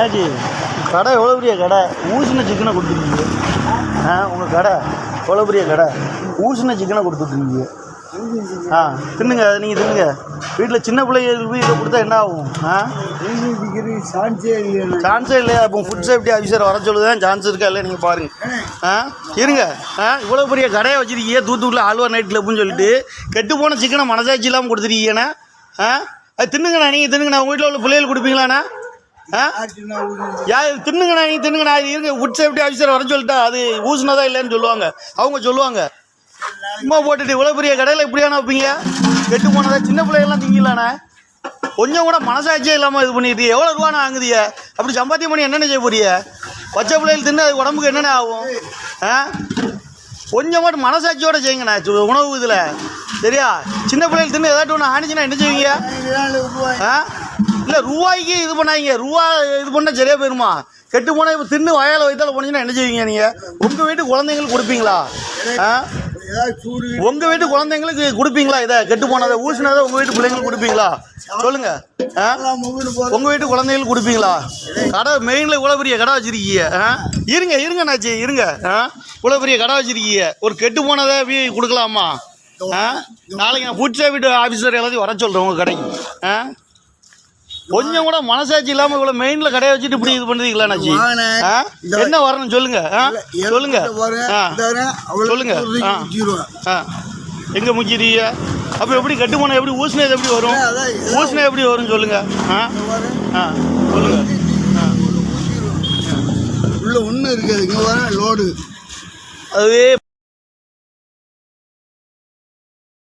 ஆச்சி கடை எவ்வளோ பெரிய கடை? ஊசின சிக்கனை கொடுத்துருக்கீங்க. ஆ உங்கள் கடை எவ்வளோ பெரிய கடை? ஊசின சிக்கனை கொடுத்துருக்கீங்க. ஆ தின்னுங்க நீங்கள் தின்னுங்க. வீட்டில் சின்ன பிள்ளைகளுக்கு இதை கொடுத்தா என்ன ஆகும்? ஆ? சான்ஸே இல்லையா? சான்ஸே இல்லையா அப்போ ஃபுட் சேஃப்டி ஆஃபீஸர் வர சொல்லுதான். சான்ஸ் இருக்கா இல்லை நீங்கள் பாருங்கள் ஆ இருங்க. ஆ இவ்வளோ பெரிய கடையை வச்சுருக்கீங்க. தூத்துக்குடியில் ஆழ்வார் நைட் கிளப்புன்னு சொல்லிட்டு. கெட்டு போன சிக்கனை மனசாட்சி இல்லாமல் கொடுத்துருக்கீங்கண்ணா ஆ? அது தின்னுங்கண்ணா நீங்கள் தின்னுங்கண்ணா. உங்கள் வீட்டில் உள்ள பிள்ளைகள் கொடுப்பீங்களாண்ணா? ஆ? தின்னுங்கண்ணா நீங்கள் தின்னுங்கண்ணா. இது இருங்க உட் சேஃப்டி ஆஃபீஸர் வர சொல்லிட்டா அது ஊசினதா இல்லைன்னு சொல்லுவாங்க. அவங்க சொல்லுவாங்க. சும்மா போட்டுட்டு இவ்வளோ பெரிய கடையில் இப்படியாண்ணா வைப்பீங்க? கெட்டு போனதா? சின்ன பிள்ளைகள்லாம் திங்கலாண்ணே கொஞ்சம் கூட மனசாட்சியே இல்லாமல் இது பண்ணிட்டு எவ்வளோ ரூபாண்ணா வாங்குதிய? அப்படி சம்பாத்தியம் பண்ணி என்னென்ன செய்ய போறிய? பச்சை பிள்ளைகள் தின்னு அது உடம்புக்கு என்னென்ன ஆகும்? ஆ? கொஞ்சம் மட்டும் மனசாட்சியோட செய்யுங்கண்ணா உணவு இதில். சரியா? சின்ன பிள்ளைகள் தின்னு ஏதாட்டும் ஒன்று ஆணிச்சுன்னா என்ன செய்வீங்க? ஆ? இல்லை ரூபாய்க்கு இது பண்ணாங்க ரூபா இது பண்ணால் சரியாக போயிருமா? கெட்டு போனால் இப்போ தின்னு வயலை வைத்தால போனீங்கன்னா என்ன செய்வீங்க நீங்கள் உங்கள் வீட்டு குழந்தைங்களுக்கு கொடுப்பீங்களா? ஆ? உங்கள் வீட்டு குழந்தைங்களுக்கு கொடுப்பீங்களா இதை? கெட்டு போனதை ஊசினதை உங்கள் வீட்டு பிள்ளைங்களுக்கு கொடுப்பீங்களா? சொல்லுங்க. ஆ? உங்கள் வீட்டு குழந்தைங்களுக்கு கொடுப்பீங்களா? கடை மெயினில் இவ்வளோ பெரிய கடை வச்சிருக்கீங்க. ஆ? இருங்க இருங்க நாச்சி இருங்க. ஆ? இவ்வளோ பெரிய கடை வச்சிருக்கீங்க. ஒரு கெட்டு போனதை கொடுக்கலாமா? ஆ? நாளைக்கு நான் ஃபுட் சேஃபிட்டு ஆஃபீஸர் எல்லாத்தையும் வர சொல்கிறேன் உங்கள் கடைக்கு. ஆ? கொஞ்சம் கூட மனசாட்சி இல்லாமல் இவ்வளோ மெயினில் கடையை வச்சுட்டு இப்படி இது பண்ணுறீங்களா நாச்சி என்ன வரணும் சொல்லுங்க சொல்லுங்க. சொல்லுங்க. எங்கே முக்கிய அப்போ எப்படி கட்டு போனால் எப்படி ஊசினது எப்படி வரும்? ஊசினா எப்படி வரும் சொல்லுங்க சொல்லுங்க. உள்ள ஒன்று இருக்குது இங்கே வர லோடு அதுவே